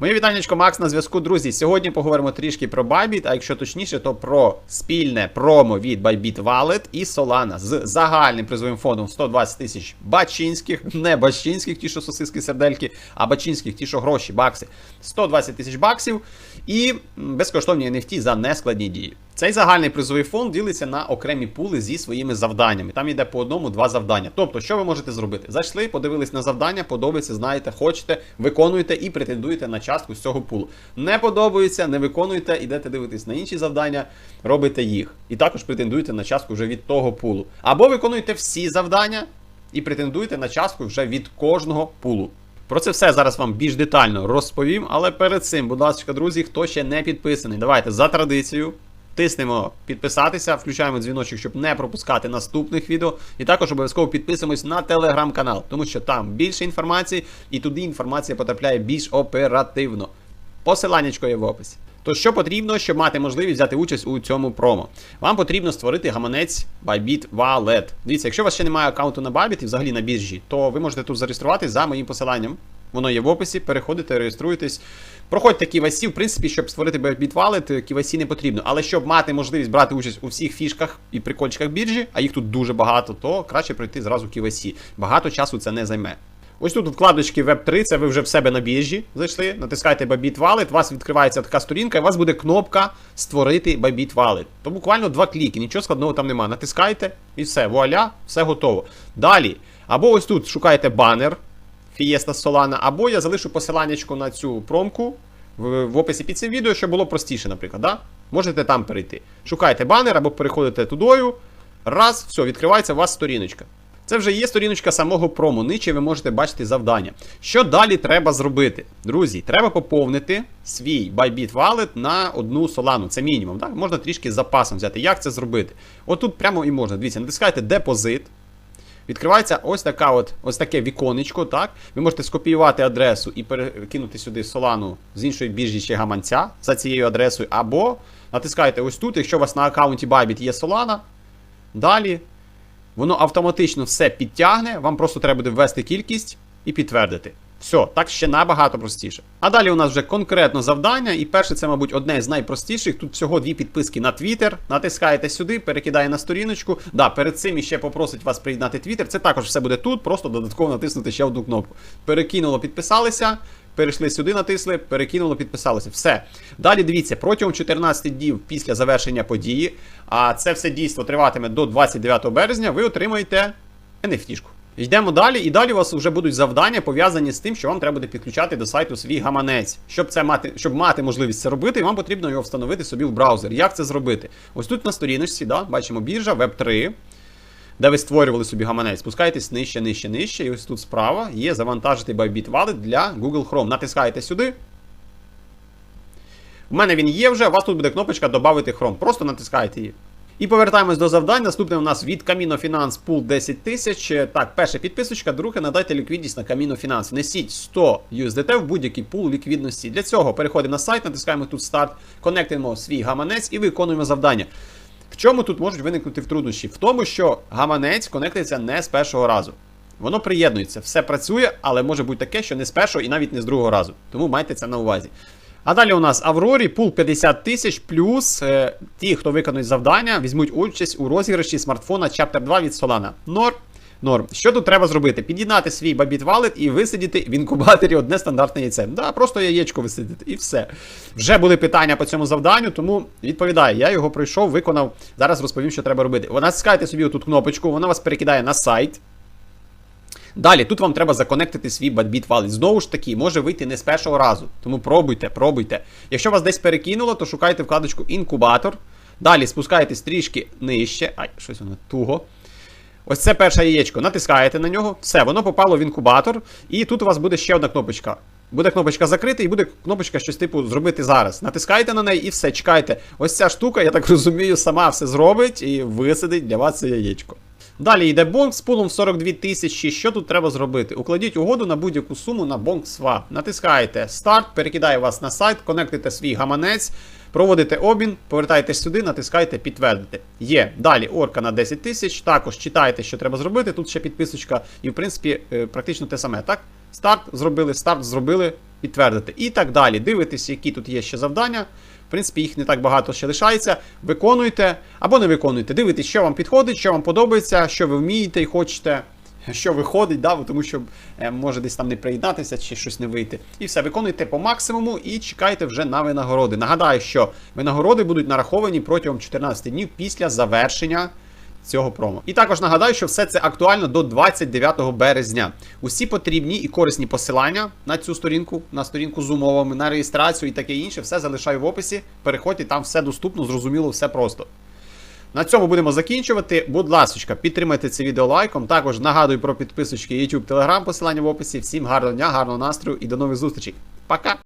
Моє вітаннячко Макс на зв'язку, друзі. Сьогодні поговоримо трішки про Bybit, а якщо точніше, то про спільне промо від Bybit Wallet і Solana з загальним призовим фондом 120 тисяч бачинських, не бачинських, ті, що сосиски сердельки, а бачинських, ті, що гроші, бакси. 120 тисяч баксів і безкоштовні NFT за нескладні дії. Цей загальний призовий фонд ділиться на окремі пули зі своїми завданнями. Там йде по одному-два завдання. Тобто, що ви можете зробити? Зайшли, подивились на завдання, подобається, знаєте, хочете, виконуєте і претендуєте на частку з цього пулу. Не подобається, не виконуєте, ідете дивитись на інші завдання, робите їх. І також претендуєте на частку вже від того пулу. Або виконуєте всі завдання і претендуєте на частку вже від кожного пулу. Про це все зараз вам більш детально розповім, але перед цим, будь ласка, друзі, хто ще не підписаний, давайте за традицією. Тиснемо підписатися, включаємо дзвіночок, щоб не пропускати наступних відео. І також обов'язково підписуємось на телеграм-канал, тому що там більше інформації, і туди інформація потрапляє більш оперативно. Посиланнячко є в описі. То що потрібно, щоб мати можливість взяти участь у цьому промо? Вам потрібно створити гаманець Bybit Wallet. Дивіться, якщо у вас ще немає аккаунту на Bybit і взагалі на біржі, то ви можете тут зареєструватись за моїм посиланням. Воно є в описі, переходите, реєструєтесь. Проходьте KYC, в принципі, щоб створити Wallet, KYC не потрібно. Але щоб мати можливість брати участь у всіх фішках і прикольчиках біржі, а їх тут дуже багато, то краще пройти зразу KYC. Багато часу це не займе. Ось тут вкладочки Web3, це ви вже в себе на біржі зайшли, натискаєте Bybit Wallet, у вас відкривається така сторінка, і у вас буде кнопка Створити Bybit Wallet. То буквально два кліки, нічого складного там немає. Натискаєте і все, вуаля, все готово. Далі, або ось тут шукаєте банер Fiesta Solana, або я залишу посиланнячко на цю промку в, в описі під цим відео, щоб було простіше, наприклад. Да? Можете там перейти. Шукаєте банер або переходите тудою. Раз, все, відкривається у вас сторіночка. Це вже є сторіночка самого прому. Нижче ви можете бачити завдання. Що далі треба зробити? Друзі, треба поповнити свій Bybit Wallet на одну солану. Це мінімум. Так? Можна трішки з запасом взяти. Як це зробити? Отут прямо і можна. Дивіться, натискаєте депозит. Відкривається ось така от, ось таке віконечко, так? Ви можете скопіювати адресу і перекинути сюди солану з іншої біржі чи гаманця за цією адресою, або натискаєте ось тут, якщо у вас на аккаунті Bybit є Solana. Далі воно автоматично все підтягне, вам просто треба буде ввести кількість і підтвердити. Все, так ще набагато простіше. А далі у нас вже конкретно завдання, і перше, це, мабуть, одне з найпростіших. Тут всього дві підписки на Twitter. Натискаєте сюди, перекидає на сторіночку. Да, перед цим іще попросить вас приєднати Twitter. Це також все буде тут, просто додатково натиснути ще одну кнопку. Перекинуло, підписалися. Перейшли сюди, натисли, перекинуло, підписалося. Все. Далі дивіться, протягом 14 днів після завершення події, а це все дійство триватиме до 29 березня, ви отримаєте NFT-шку. Йдемо далі, і далі у вас вже будуть завдання пов'язані з тим, що вам треба буде підключати до сайту свій гаманець. Щоб це мати, щоб мати можливість це робити, вам потрібно його встановити собі в браузер. Як це зробити? Ось тут на сторіночці, да, бачимо біржа, Web3, де ви створювали собі гаманець. Спускаєтесь нижче, нижче, нижче. І ось тут справа є завантажити Bybit Wallet для Google Chrome. Натискаєте сюди. У мене він є вже, у вас тут буде кнопочка Добавити Chrome. Просто натискаєте її. І повертаємось до завдань. Наступне у нас від Camino Finance Pool 10 тисяч. Так, перша підписочка, друге, надайте ліквідність на Camino Finance. Внесіть 100 USDT в будь-який пул ліквідності. Для цього переходимо на сайт, натискаємо тут старт, конектуємо свій гаманець і виконуємо завдання. В чому тут можуть виникнути в труднощі? В тому, що гаманець конектується не з першого разу. Воно приєднується, все працює, але може бути таке, що не з першого і навіть не з другого разу. Тому майте це на увазі. А далі у нас Аврорі, пул 50 тисяч, плюс е, ті, хто виконують завдання, візьмуть участь у розіграші смартфона Chapter 2 від Solana. Норм. Норм. Що тут треба зробити? Під'єднати свій Bybit Wallet і висидіти в інкубаторі одне стандартне яйце. Да, просто яєчко висидити і все. Вже були питання по цьому завданню, тому відповідаю, я його пройшов, виконав. Зараз розповім, що треба робити. Ви натискаєте собі отут кнопочку, вона вас перекидає на сайт. Далі, тут вам треба законектити свій Bybit Wallet. Знову ж таки, може вийти не з першого разу. Тому пробуйте, пробуйте. Якщо вас десь перекинуло, то шукайте вкладочку інкубатор. Далі спускаєтесь трішки нижче. Ай, щось воно туго. Ось це перше яєчко. Натискаєте на нього. Все, воно попало в інкубатор. І тут у вас буде ще одна кнопочка. Буде кнопочка закрити і буде кнопочка щось типу зробити зараз. Натискаєте на неї і все, чекайте. Ось ця штука, я так розумію, сама все зробить і висадить для вас це яєчко. Далі йде бонк з пулом в 42 тисячі. Що тут треба зробити? Укладіть угоду на будь-яку суму на бонк Swap. Натискаєте старт, перекидає вас на сайт, конектите свій гаманець, проводите обмін, повертаєтесь сюди, натискаєте підтвердити. Є. Далі орка на 10 тисяч. Також читаєте, що треба зробити. Тут ще підписочка, і в принципі е, практично те саме, так? Старт зробили, старт зробили. Підтвердити і так далі. Дивитесь, які тут є ще завдання. В принципі, їх не так багато ще лишається. Виконуйте або не виконуйте. Дивитесь, що вам підходить, що вам подобається, що ви вмієте і хочете. Що виходить, да, тому що е, може десь там не приєднатися чи щось не вийти. І все, виконуйте по максимуму і чекайте вже на винагороди. Нагадаю, що винагороди будуть нараховані протягом 14 днів після завершення цього промо. І також нагадаю, що все це актуально до 29 березня. Усі потрібні і корисні посилання на цю сторінку, на сторінку з умовами, на реєстрацію і таке інше, все залишаю в описі. Переходьте, там все доступно, зрозуміло, все просто. На цьому будемо закінчувати. Будь ласка, підтримайте це відео лайком. Також нагадую про підписочки YouTube, Telegram, посилання в описі. Всім гарного дня, гарного настрою і до нових зустрічей. Пока!